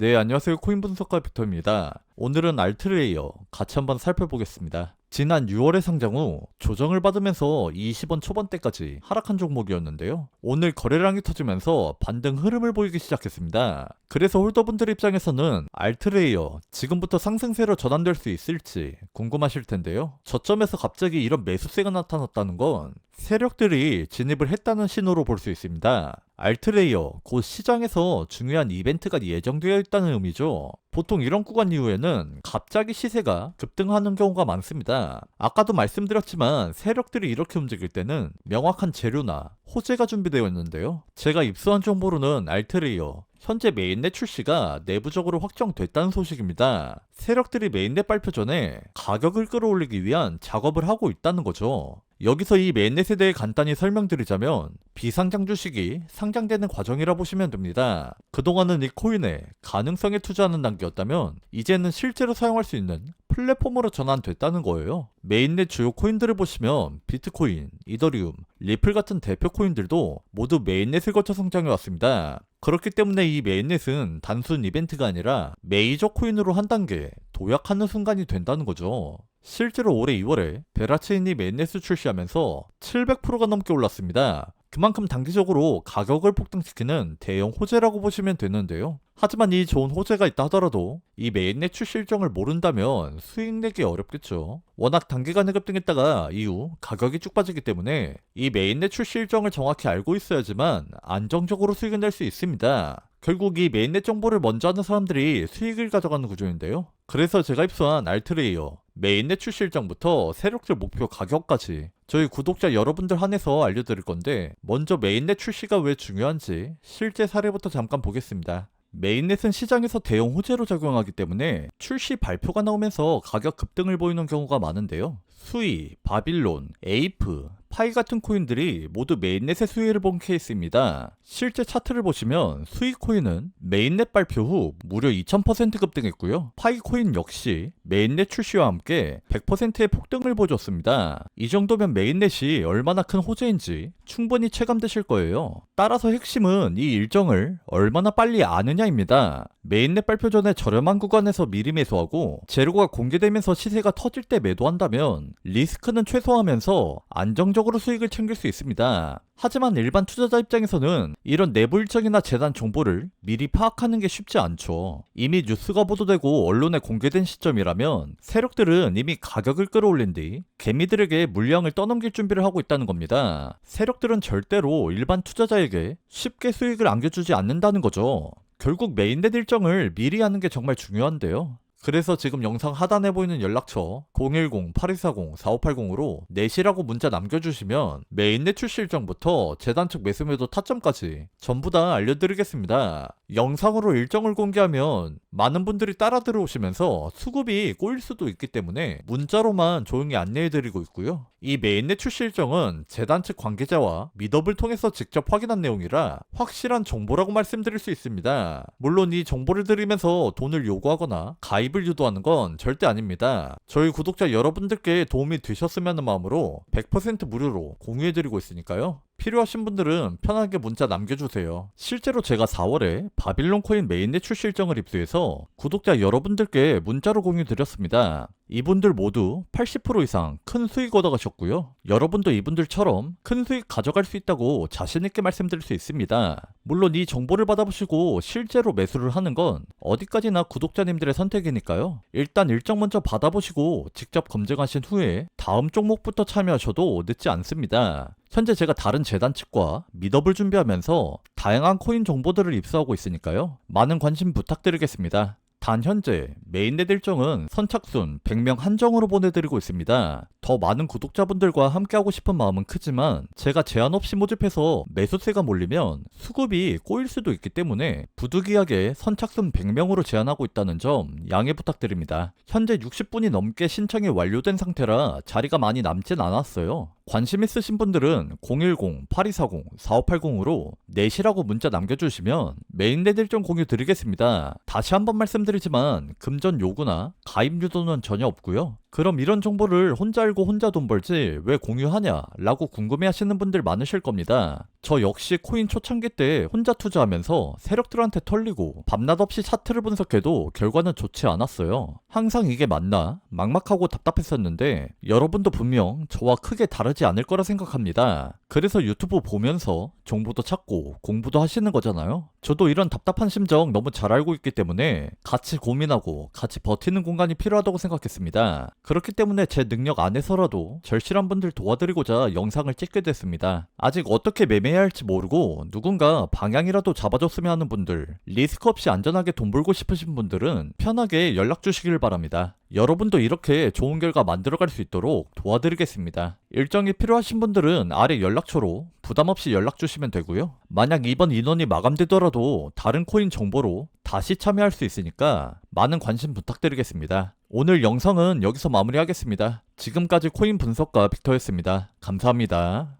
네, 안녕하세요. 코인 분석가 빅터입니다. 오늘은 알트레이어 같이 한번 살펴보겠습니다. 지난 6월에 상장 후 조정을 받으면서 20원 초반대까지 하락한 종목이었는데요. 오늘 거래량이 터지면서 반등 흐름을 보이기 시작했습니다. 그래서 홀더분들 입장에서는 알트레이어 지금부터 상승세로 전환될 수 있을지 궁금하실 텐데요. 저점에서 갑자기 이런 매수세가 나타났다는 건 세력들이 진입을 했다는 신호로 볼 수 있습니다. 알트레이어 곧 시장에서 중요한 이벤트가 예정되어 있다는 의미죠. 보통 이런 구간 이후에는 갑자기 시세가 급등하는 경우가 많습니다. 아까도 말씀드렸지만 세력들이 이렇게 움직일 때는 명확한 재료나 호재가 준비되어 있는데요. 제가 입수한 정보로는 알트레이어 현재 메인넷 출시가 내부적으로 확정됐다는 소식입니다. 세력들이 메인넷 발표 전에 가격을 끌어올리기 위한 작업을 하고 있다는 거죠. 여기서 이 메인넷에 대해 간단히 설명드리자면 비상장 주식이 상장되는 과정이라 보시면 됩니다. 그동안은 이 코인에 가능성에 투자하는 단계였다면 이제는 실제로 사용할 수 있는 플랫폼으로 전환됐다는 거예요. 메인넷 주요 코인들을 보시면 비트코인, 이더리움, 리플 같은 대표 코인들도 모두 메인넷을 거쳐 성장해 왔습니다. 그렇기 때문에 이 메인넷은 단순 이벤트가 아니라 메이저 코인으로 한 단계 도약하는 순간이 된다는 거죠. 실제로 올해 2월에 베라체인이 메인넷을 출시하면서 700%가 넘게 올랐습니다. 그만큼 단기적으로 가격을 폭등시키는 대형 호재라고 보시면 되는데요. 하지만 이 좋은 호재가 있다 하더라도 이 메인넷 출시 일정을 모른다면 수익 내기 어렵겠죠. 워낙 단기간에 급등했다가 이후 가격이 쭉 빠지기 때문에 이 메인넷 출시 일정을 정확히 알고 있어야지만 안정적으로 수익을 낼 수 있습니다. 결국 이 메인넷 정보를 먼저 하는 사람들이 수익을 가져가는 구조인데요. 그래서 제가 입수한 알트레이어 메인넷 출시 일정부터 세력들 목표 가격까지 저희 구독자 여러분들 한해서 알려드릴 건데 먼저 메인넷 출시가 왜 중요한지 실제 사례부터 잠깐 보겠습니다. 메인넷은 시장에서 대형 호재로 작용하기 때문에 출시 발표가 나오면서 가격 급등을 보이는 경우가 많은데요. 수이, 바빌론, 에이프, 파이 같은 코인들이 모두 메인넷의 수위를 본 케이스입니다. 실제 차트를 보시면 수이 코인은 메인넷 발표 후 무려 2000% 급등했고요. 파이 코인 역시 메인넷 출시와 함께 100%의 폭등을 보여줬습니다. 이 정도면 메인넷이 얼마나 큰 호재인지 충분히 체감되실 거예요. 따라서 핵심은 이 일정을 얼마나 빨리 아느냐입니다. 메인넷 발표 전에 저렴한 구간에서 미리 매수하고 재료가 공개되면서 시세가 터질 때 매도한다면 리스크는 최소화하면서 안정적으로 수익을 챙길 수 있습니다. 하지만 일반 투자자 입장에서는 이런 내부 일정이나 재단 정보를 미리 파악하는 게 쉽지 않죠. 이미 뉴스가 보도되고 언론에 공개된 시점이라면 세력들은 이미 가격을 끌어올린 뒤 개미들에게 물량을 떠넘길 준비를 하고 있다는 겁니다. 세력들은 절대로 일반 투자자에게 쉽게 수익을 안겨주지 않는다는 거죠. 결국 메인넷 일정을 미리 하는 게 정말 중요한데요. 그래서 지금 영상 하단에 보이는 연락처 010-8240-4580으로 넷이라고 문자 남겨주시면 메인넷 출시 일정부터 재단 측 매수 매도 타점까지 전부 다 알려드리겠습니다. 영상으로 일정을 공개하면 많은 분들이 따라 들어오시면서 수급이 꼬일 수도 있기 때문에 문자로만 조용히 안내해드리고 있고요. 이 메인넷 출시 일정은 재단 측 관계자와 미더블 통해서 직접 확인한 내용이라 확실한 정보라고 말씀드릴 수 있습니다. 물론 이 정보를 드리면서 돈을 요구하거나 가입 을 유도하는 건 절대 아닙니다. 저희 구독자 여러분들께 도움이 되셨으면 하는 마음으로 100% 무료로 공유해드리고 있으니까요. 필요하신 분들은 편하게 문자 남겨주세요. 실제로 제가 4월에 바빌론 코인 메인넷 출시 일정을 입수해서 구독자 여러분들께 문자로 공유 드렸습니다. 이분들 모두 80% 이상 큰 수익 얻어가셨고요. 여러분도 이분들처럼 큰 수익 가져갈 수 있다고 자신있게 말씀드릴 수 있습니다. 물론 이 정보를 받아보시고 실제로 매수를 하는 건 어디까지나 구독자님들의 선택이니까요. 일단 일정 먼저 받아보시고 직접 검증하신 후에 다음 종목부터 참여하셔도 늦지 않습니다. 현재 제가 다른 재단 측과 미더블 준비하면서 다양한 코인 정보들을 입수하고 있으니까요. 많은 관심 부탁드리겠습니다. 단 현재 메인넷 일정은 선착순 100명 한정으로 보내드리고 있습니다. 더 많은 구독자분들과 함께하고 싶은 마음은 크지만 제가 제한 없이 모집해서 매수세가 몰리면 수급이 꼬일 수도 있기 때문에 부득이하게 선착순 100명으로 제한하고 있다는 점 양해 부탁드립니다. 현재 60분이 넘게 신청이 완료된 상태라 자리가 많이 남진 않았어요. 관심 있으신 분들은 010-8240-4580으로 넷이라고 문자 남겨주시면 메인넷 일정 공유 드리겠습니다. 다시 한번 말씀드리지만 금전 요구나 가입 유도는 전혀 없고요. 그럼 이런 정보를 혼자 알고 혼자 돈 벌지 왜 공유하냐? 라고 궁금해 하시는 분들 많으실 겁니다. 저 역시 코인 초창기 때 혼자 투자하면서 세력들한테 털리고 밤낮 없이 차트를 분석해도 결과는 좋지 않았어요. 항상 이게 맞나? 막막하고 답답했었는데 여러분도 분명 저와 크게 다르지 않을 거라 생각합니다. 그래서 유튜브 보면서 정보도 찾고 공부도 하시는 거잖아요. 저도 이런 답답한 심정 너무 잘 알고 있기 때문에 같이 고민하고 같이 버티는 공간이 필요하다고 생각했습니다. 그렇기 때문에 제 능력 안에서라도 절실한 분들 도와드리고자 영상을 찍게 됐습니다. 아직 어떻게 매매해야 할지 모르고 누군가 방향이라도 잡아줬으면 하는 분들, 리스크 없이 안전하게 돈 벌고 싶으신 분들은 편하게 연락 주시길 바랍니다. 여러분도 이렇게 좋은 결과 만들어갈 수 있도록 도와드리겠습니다. 일정이 필요하신 분들은 아래 연락처로 부담 없이 연락 주시면 되고요. 만약 이번 인원이 마감되더라도 다른 코인 정보로 다시 참여할 수 있으니까 많은 관심 부탁드리겠습니다. 오늘 영상은 여기서 마무리하겠습니다. 지금까지 코인 분석가 빅터였습니다. 감사합니다.